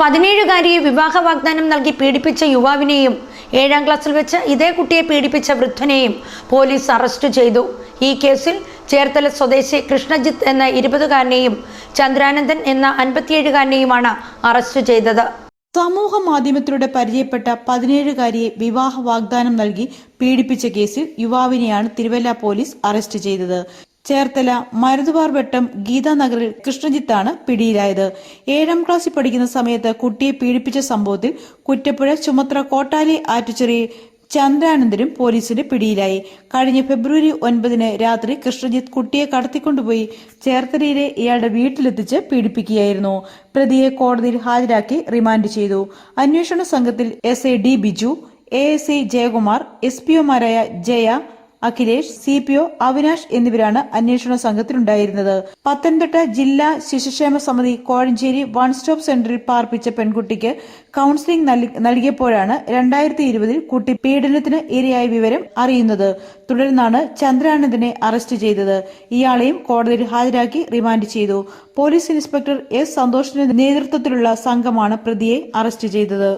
പതിനേഴുകാരിയെ വിവാഹ വാഗ്ദാനം നൽകി പീഡിപ്പിച്ച യുവാവിനെയും ഏഴാം ക്ലാസ്സിൽ വെച്ച് ഇതേ കുട്ടിയെ പീഡിപ്പിച്ച വൃദ്ധനെയും പോലീസ് അറസ്റ്റ് ചെയ്തു. ഈ കേസിൽ ചേർത്തല സ്വദേശി കൃഷ്ണജിത്ത് എന്ന ഇരുപതുകാരനെയും ചന്ദ്രാനന്ദൻ എന്ന അൻപത്തിയേഴുകാരനെയുമാണ് അറസ്റ്റ് ചെയ്തത്. സമൂഹ മാധ്യമത്തിലൂടെ പരിചയപ്പെട്ട പതിനേഴുകാരിയെ വിവാഹ വാഗ്ദാനം നൽകി പീഡിപ്പിച്ച കേസിൽ യുവാവിനെയാണ് തിരുവല്ല പോലീസ് അറസ്റ്റ് ചെയ്തത്. ചേർത്തല മരുതുവാർ വട്ടം ഗീതാനഗറിൽ കൃഷ്ണജിത്താണ് പിടിയിലായത്. ഏഴാം ക്ലാസ്സിൽ പഠിക്കുന്ന സമയത്ത് കുട്ടിയെ പീഡിപ്പിച്ച സംഭവത്തിൽ കുറ്റപ്പുഴ ചുമത്ര കോട്ടാലി ആറ്റുചെറിയിൽ ചന്ദ്രാനന്ദനും പോലീസിന്റെ പിടിയിലായി. കഴിഞ്ഞ ഫെബ്രുവരി ഒൻപതിന് രാത്രി കൃഷ്ണജിത്ത് കുട്ടിയെ കടത്തിക്കൊണ്ടുപോയി ചേർത്തലയിലെ ഇയാളുടെ വീട്ടിലെത്തിച്ച് പീഡിപ്പിക്കുകയായിരുന്നു. പ്രതിയെ കോടതിയിൽ ഹാജരാക്കി റിമാൻഡ് ചെയ്തു. അന്വേഷണ സംഘത്തിൽ S A D Biju A S I Jayakumar S P ഒമാരായ Jaya Akhilesh C P O Avinash എന്നിവരാണ് അന്വേഷണ സംഘത്തിലുണ്ടായിരുന്നത്. പത്തനംതിട്ട ജില്ലാ ശിശുക്ഷേമ സമിതി കോഴഞ്ചേരി വൺ സ്റ്റോപ്പ് സെന്ററിൽ പാർപ്പിച്ച പെൺകുട്ടിക്ക് കൌൺസിലിംഗ് നൽകിയപ്പോഴാണ് രണ്ടായിരത്തി ഇരുപതിൽ കുട്ടി പീഡനത്തിന് ഇരയായ വിവരം അറിയുന്നത്. തുടർന്നാണ് ചന്ദ്രാനന്ദനെ അറസ്റ്റ് ചെയ്തത്. ഇയാളെയും കോടതിയിൽ ഹാജരാക്കി റിമാൻഡ് ചെയ്തു. പോലീസ് ഇൻസ്പെക്ടർ എസ് സന്തോഷിന്റെ നേതൃത്വത്തിലുള്ള സംഘമാണ് പ്രതിയെ അറസ്റ്റ് ചെയ്തത്.